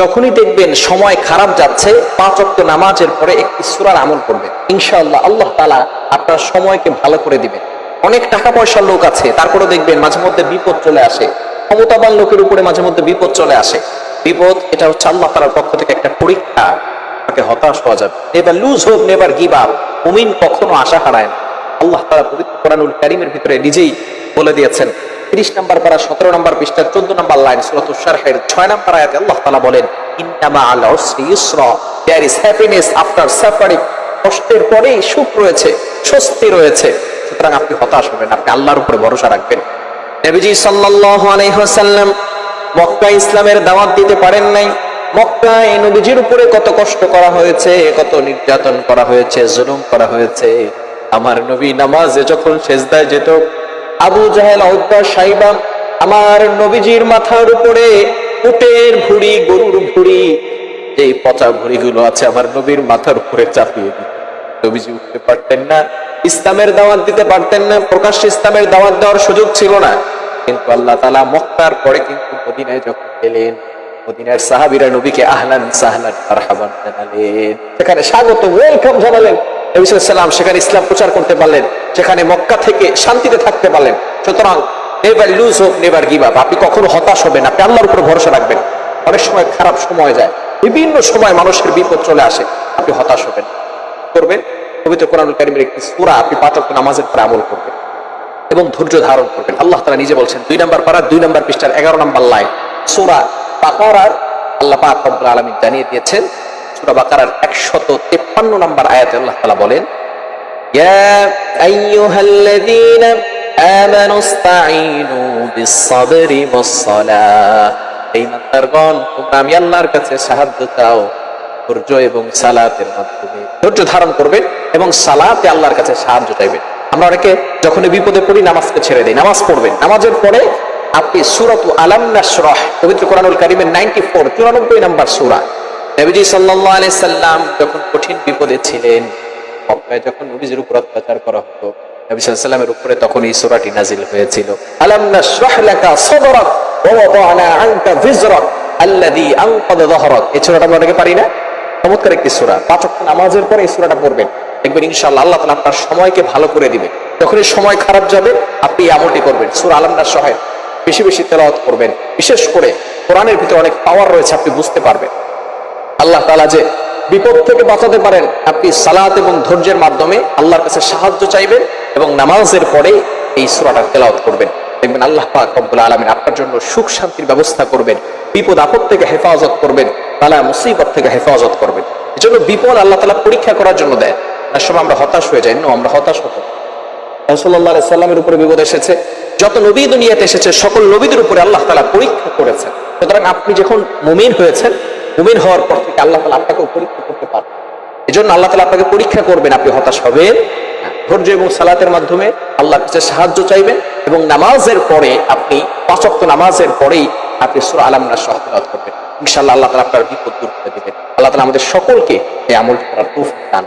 যখনই দেখবেন সময় খারাপ যাচ্ছে, পাঁচ অক্ট নামাজের পরে একটি সুরার আমল করবেন। ইনশাআল্লাহ আল্লাহ তালা আপনার সময়কে ভালো করে দিবেন। অনেক টাকা পয়সার লোক আছে তারপরে দেখবেন মাঝে মধ্যে বিপদ চলে আসে। ক্ষমতাবান লোকের উপরে মাঝে মধ্যে বিপদ চলে আসে। বিপদ, এটা হচ্ছে আল্লাহ তালার পক্ষ থেকে একটা পরীক্ষা। তাকে হতাশ হওয়া যাবে। Never lose hope never give up মুমিন কখনো আশা হারায় না। আল্লাহ তালা পবিত্র কোরআনুল কারিমের ভিতরে নিজেই বলে দিয়েছেন তিরিশ নম্বর পারা, সতেরো নম্বর পৃষ্ঠা চোদ্দ নম্বর লাইন সুরাতুল শারহের ছয় নম্বর আয়াতে আল্লাহ তালা বলেন, ইন্নামা দেয়ার ইজ হ্যাপিনেস আফটার কষ্টের পরেই সুখ রয়েছে, স্বস্তি রয়েছে। সুতরাং আপনি হতাশ হবেন আপনি আল্লাহর উপরে ভরসা রাখবেন। সাল্লাল্লাহু আলাইহি ওয়াসাল্লাম মক্কা ইসলামের দাওয়াত দিতে পারেন নাই। মক্কায় নবীজির উপরে কত কষ্ট করা হয়েছে, কত নির্যাতন করা হয়েছে, জুলুম করা হয়েছে। আমার নবী নামাজে যখন সেজদায় যেত আবু জাহেল উদ্বা সাইবা আমার নবীজির মাথার উপরে উটের ভুড়ি, গরুর ভুড়ি যে পচা ভুড়িগুলো আছে আমার নবীর মাথার উপরে চাপিয়ে দিত। নবীজি উঠতে পারতেন না, ইসলামের দাওয়াত দিতে পারতেন না, প্রকাশ্যে ইসলামের দাওয়াত দেওয়ার সুযোগ ছিল না। কিন্তু আল্লাহ তালা মক্কার পরে কিন্তু মদিনায় যখন গেলেন, মদিনার সাহাবিরা নবীকে আহলান সাহলান জানালেন। সেখানে স্বাগত ওয়েলকাম জানালেন। নবী সাল্লাম সেখানে ইসলাম প্রচার করতে পারলেন সেখানে মক্কা থেকে শান্তিতে থাকতে পারলেন। সুতরাং never lose hope never give up আপনি কখনো হতাশ হবেন আপনি আল্লাহর উপর ভরসা রাখবেন। অনেক সময় খারাপ সময় যায়, বিভিন্ন সময় মানুষের বিপদ চলে আসে, আপনি হতাশ হবেন। করবেন? পবিত্র কোরআনুল কারিমের একটি সূরা, আপনি ওয়াক্ত নামাজের পরে আমল করবেন এবং ধৈর্য ধারণ করবেন। আল্লাহ তারা নিজে বলছেন, দুই নম্বর পারা, দুই নম্বর পৃষ্ঠার এগারো নম্বর লাইন। সূরা বাকারার আল্লাহ পাক আলামিন জানিয়ে দিয়েছেন সূরা বাকারার একশত তেপ্পান্ন নম্বর আয়াতে আল্লাহ বলেন আমি আল্লাহর কাছে সাহায্য চাও ধৈর্য এবং সালাতের মাধ্যমে। ধৈর্য ধারণ করবেন এবং সালাতে আল্লাহর কাছে সাহায্য চাইবেন আমরা অনেকে যখনই বিপদে পড়ি, নামাজকে ছেড়ে দিই, নামাজ পড়বেন নামাজের পরে আপনি সুরত আলাম পবিত্র কোরআনুল কারিমের নাইনটি ফোর, চুরানব্বই নাম্বার সুরা নবীজি সাল্লাল্লাহু আলাইহি সাল্লাম যখন কঠিন বিপদে ছিলেন, মক্কায় যখন নবীজির উপর অত্যাচার করা হতো, নবী সাল্লামের উপরে তখন এই সূরাটি নাজিল হয়েছিল। আলাম নাশরাহ লাকা সাদরাক ওয়া ওয়াদানা আনকা ভিজরাক আল্লাযী আনকাযা যাহরাক। এই সূরাটা আমরা অনেকে পারি না? চমৎকার একটি সূরা। পাঁচ ওয়াক্ত নামাজের পরে এই সূরাটা পড়বেন। দেখবেন ইনশাআল্লাহ আল্লাহ তাআলা আপনার সময়কে ভালো করে দিবে। যখনই সময় খারাপ যাবে, আপনি এই আমলটি করবেন। সূরা আলাম নাশরাহের বেশি বেশি তেলাওয়াত করবেন। বিশেষ করে কোরআনের ভিতরে অনেক পাওয়ার রয়েছে, আপনি বুঝতে পারবেন। আল্লাহ তাআলা যে বিপদ থেকে বাঁচাতে পারেন, আপনি সালাত এবং ধৈর্যের মাধ্যমে আল্লাহর কাছে সাহায্য চাইবেন এবং নামাজের পরে এই সূরাটা তেলাওয়াত করবেন। দেখবেন আল্লাহ পাক আলামিন আপনার জন্য সুখ শান্তির ব্যবস্থা করবেন, বিপদ আপদ থেকে হেফাজত করবেন তালা মুসিবত থেকে হেফাজত করবেন। এজন্য বিপদ আল্লাহ তালা পরীক্ষা করার জন্য দেয়। তার সময় আমরা হতাশ হয়ে যাই। না, আমরা হতাশ হতো রাসূলুল্লাহ সাল্লামের উপরে বিপদ এসেছে। যত নবী দুনিয়াতে এসেছে, সকল নবীদের উপরে আল্লাহ তালা পরীক্ষা করেছেন। সুতরাং আপনি যখন মুমিন হয়েছেন মুমিন হওয়ার পর থেকে আল্লাহ তালা আপনাকে পরীক্ষা করতে পারবে। এজন্য আল্লাহ তালা আপনাকে পরীক্ষা করবেন, আপনি হতাশ হবেন ধৈর্য এবং সালাতের মাধ্যমে আল্লাহর কাছে সাহায্য চাইবেন এবং নামাজের পরে আপনি পাঁচক্ত নামাজের পরেই আপনি সুর আলাম নাস তেলাওয়াত করবেন। ইনশাল্লাহ আল্লাহ তালা আপনার বিপদ দূর করে দেবেন। আল্লাহ তালা আমাদের সকলকে এই আমল করার তৌফিক দান।